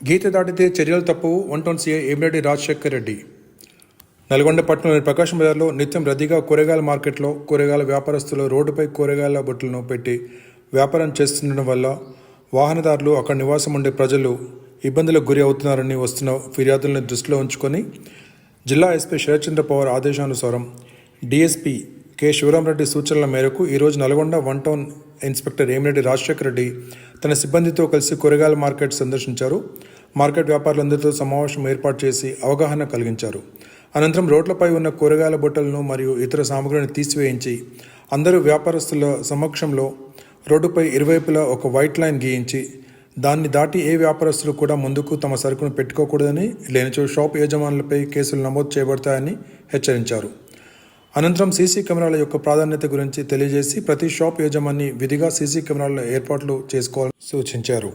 గీత దాటితే చర్యలు తప్పు one town CI Emireddy Rajasekhar Reddy. Nalgonda పట్టణంలోని ప్రకాశం బజార్లో నిత్యం రద్దీగా కూరగాయల మార్కెట్లో కూరగాయల వ్యాపారస్తులు రోడ్డుపై కూరగాయల బొట్టులను పెట్టి వ్యాపారం చేస్తుండడం వల్ల వాహనదారులు అక్కడ నివాసం ఉండే ప్రజలు ఇబ్బందులకు గురి అవుతున్నారని వస్తున్న ఫిర్యాదులను దృష్టిలో ఉంచుకొని జిల్లా ఎస్పీ శరత్చంద్ర పవార్ ఆదేశానుసారం డిఎస్పీ కె. శివరామరెడ్డి సూచనల మేరకు ఈరోజు Nalgonda one town inspector Emireddy Rajasekhara Reddy తన సిబ్బందితో కలిసి కూరగాయల మార్కెట్ సందర్శించారు. మార్కెట్ వ్యాపారులందరితో సమావేశం ఏర్పాటు చేసి అవగాహన కలిగించారు. అనంతరం రోడ్లపై ఉన్న కూరగాయల బుట్టలను మరియు ఇతర సామగ్రిని తీసివేయించి అందరూ వ్యాపారస్తుల సమక్షంలో రోడ్డుపై ఇరువైపులా ఒక వైట్ లైన్ గీయించి దాన్ని దాటి ఏ వ్యాపారస్తులు కూడా ముందుకు తమ సరుకును పెట్టుకోకూడదని లేనిచో షాప్ యజమానులపై కేసులు నమోదు చేయబడతాయని హెచ్చరించారు. అనంతరం సీసీ కెమెరాల యొక్క ప్రాధాన్యత గురించి తెలియజేసి ప్రతి షాప్ యజమాని విధిగా సీసీ కెమెరాల ఏర్పాట్లు చేసుకోవాలని సూచించారు.